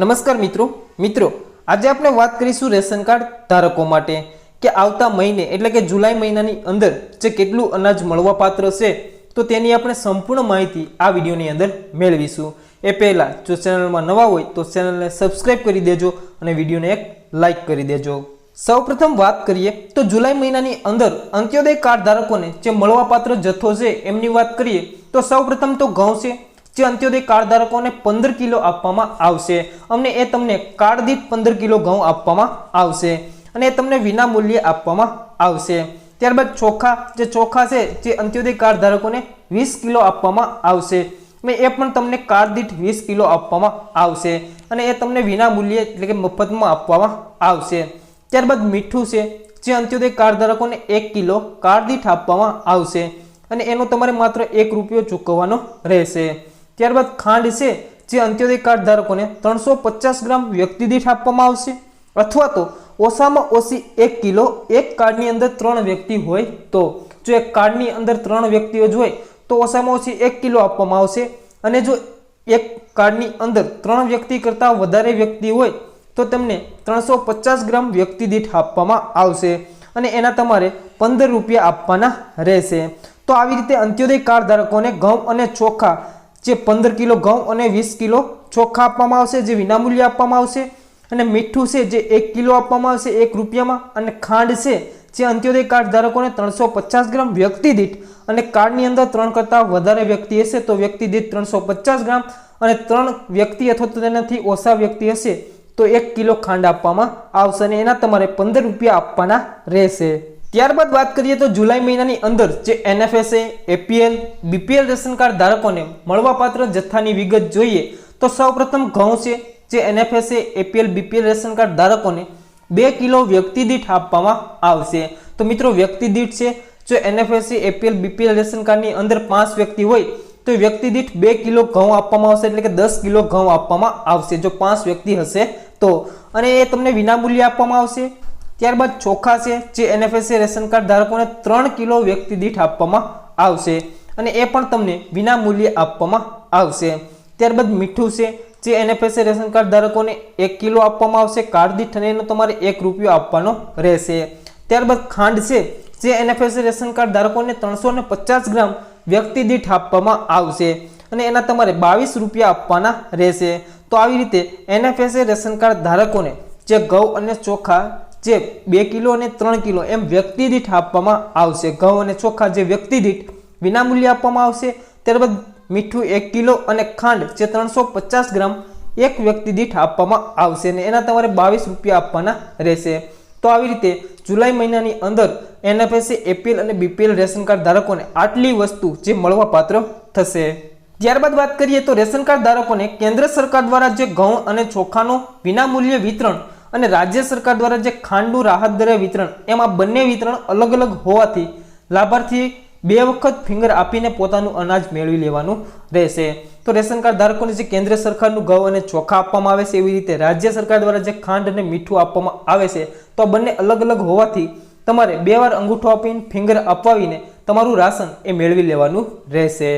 નમસ્કાર મિત્રો. મિત્રો, આજે આપણે વાત કરીશું રેશન કાર્ડ ધારકો માટે કે આવતા મહિને, એટલે કે જુલાઈ મહિનાની અંદર જે કેટલું અનાજ મળવાપાત્ર છે, તો તેની આપણે સંપૂર્ણ માહિતી આ વિડીયોની અંદર મેળવીશું. એ પહેલાં જો ચેનલમાં નવા હોય, તો ચેનલને સબસ્ક્રાઈબ કરી દેજો અને વિડીયોને એક લાઇક કરી દેજો. સૌપ્રથમ વાત કરીએ, તો જુલાઈ મહિનાની અંદર અંત્યોદય કાર્ડ ધારકોને જે મળવાપાત્ર જથ્થો છે, એમની વાત કરીએ, તો સૌપ્રથમ તો ઘઉં છે. જે અંત્યોદય કાર્ડ ધારકોને પંદર કિલો આપવામાં આવશે. અમને એ તમને કાર્ડ દીઠ પંદર કિલો ઘઉં આપવામાં આવશે અને એ તમને વિના મૂલ્યે આપવામાં આવશે. ત્યારબાદ ચોખા, જે ચોખા છે, જે અંત્યોદય કાર્ડ ધારકોને વીસ કિલો આપવામાં આવશે. અને એ પણ તમને કાર્ડ દીઠ વીસ કિલો આપવામાં આવશે અને એ તમને વિના મૂલ્યે એટલે કે મફતમાં આપવામાં આવશે. ત્યારબાદ મીઠું છે, જે અંત્યોદય કાર્ડ ધારકોને એક કિલો કાર્ડ દીઠ આપવામાં આવશે અને એનો તમારે માત્ર એક રૂપિયો ચૂકવવાનો રહેશે. ત્યારબાદ ખાંડ છે, જે અંત્યોદય કાર્ડ ધારકોને ત્રણસો પચાસ ગ્રામ વ્યક્તિ દીઠ આપવામાં આવશે. અથવા તો ઓછામાં ઓછી એક કિલો એક કાર્ડની અંદર ત્રણ વ્યક્તિ હોય તો, જો એક કાર્ડની અંદર ત્રણ વ્યક્તિઓ જ હોય તો ઓછામાં ઓછી એક કિલો આપવામાં આવશે. અને જો એક કાર્ડની અંદર ત્રણ વ્યક્તિ કરતાં વધારે વ્યક્તિ હોય તો તેમને ત્રણસો પચાસ ગ્રામ વ્યક્તિ દીઠ આપવામાં આવશે અને એના તમારે પંદર રૂપિયા આપવાના રહેશે. તો આવી રીતે અંત્યોદય કાર્ડ ધારકોને ઘઉં અને ચોખા જે પંદર કિલો ઘઉં અને વીસ કિલો ચોખા આપવામાં આવશે, જે વિનામૂલ્યે આપવામાં આવશે અને મીઠું છે જે એક કિલો આપવામાં આવશે, એક રૂપિયામાં અને ખાંડ છે જે અંત્યોદય કાર્ડ ધારકોને ત્રણસો પચાસ ગ્રામ વ્યક્તિ દીઠ અને કાર્ડની અંદર ત્રણ કરતાં વધારે વ્યક્તિ હશે, તો વ્યક્તિ દીઠ ત્રણસો પચાસ ગ્રામ અને ત્રણ વ્યક્તિ અથવા તો તેનાથી ઓછા વ્યક્તિ હશે, તો એક કિલો ખાંડ આપવામાં આવશે અને એના તમારે પંદર રૂપિયા આપવાના રહેશે. ત્યારબાદ વાત કરીએ તો જુલાઈ મહિનાની અંદર જે NFSA APL BPL ration card ધારકોને મળવાપાત્ર જથ્થાની વિગત જોઈએ તો સૌપ્રથમ ઘઉં છે જે NFSA APL BPL ration card ધારકોને બે કિલો વ્યક્તિ દીઠ આપવામાં આવશે. તો મિત્રો વ્યક્તિ દીઠ છે, જો એનએફએસએ એપીએલ બીપીએલ રેશન કાર્ડની અંદર પાંચ વ્યક્તિ હોય તો વ્યક્તિ દીઠ બે કિલો ઘઉં આપવામાં આવશે એટલે કે દસ કિલો ઘઉં આપવામાં આવશે. જો પાંચ વ્યક્તિ હશે તો. અને એ તમને વિનામૂલ્યે આપવામાં આવશે. ત્યારબાદ ચોખા છે, જે એનએફએસસી રેશન કાર્ડ ધારકોને ત્રણ કિલો વ્યક્તિ દીઠ આપવામાં આવશે અને એ પણ તમને વિના મૂલ્યે આપવામાં આવશે. ત્યારબાદ મીઠું છે, જે એનએફએસસી રેશન કાર્ડ ધારકોને એક કિલો આપવામાં આવશે. કાર્ડ દીઠ અને તમારે એક રૂપિયો આપવાનો રહેશે. ત્યારબાદ ખાંડ છે, જે એનએફએસસી રેશન કાર્ડ ધારકોને ત્રણસો ગ્રામ વ્યક્તિ દીઠ આપવામાં આવશે અને એના તમારે બાવીસ રૂપિયા આપવાના રહેશે. તો આવી રીતે એનએફએસએ રેશન કાર્ડ ધારકોને જે ઘઉં અને ચોખા જે બે કિલો અને ત્રણ કિલો એમ વ્યક્તિ દીઠ આપવામાં આવશે. ઘઉં અને ચોખા જે વ્યક્તિ દીઠ વિનામૂલ્યે આપવામાં આવશે. ત્યારબાદ મીઠું એક કિલો અને ખાંડ જે ત્રણસો પચાસ ગ્રામ એક વ્યક્તિ દીઠ આપવામાં આવશે અને એના તમારે બાવીસ રૂપિયા આપવાના રહેશે. તો આવી રીતે જુલાઈ મહિનાની અંદર એનએફએસસી એપીએલ અને બીપીએલ રેશન કાર્ડ ધારકોને આટલી વસ્તુ જે મળવાપાત્ર થશે. ત્યારબાદ વાત કરીએ તો રેશન કાર્ડ ધારકોને કેન્દ્ર સરકાર દ્વારા જે ઘઉં અને ચોખાનું વિનામૂલ્ય વિતરણ અને રાજ્ય સરકાર દ્વારા જે ખાંડુ રાહત દરે વિતરણ, એમાં બંને વિતરણ અલગ અલગ હોવાથી લાભાર્થી બે વખત ફિંગર આપીને પોતાનું અનાજ મેળવી લેવાનું રહેશે. તો રેશન કાર્ડ ધારકોને જે કેન્દ્ર સરકારનું ઘઉં અને ચોખા આપવામાં આવે છે, એવી રીતે રાજ્ય સરકાર દ્વારા જે ખાંડ અને મીઠું આપવામાં આવે છે, તો બંને અલગ અલગ હોવાથી તમારે બે વાર અંગૂઠો આપીને ફિંગર અપાવીને તમારું રાશન એ મેળવી લેવાનું રહેશે.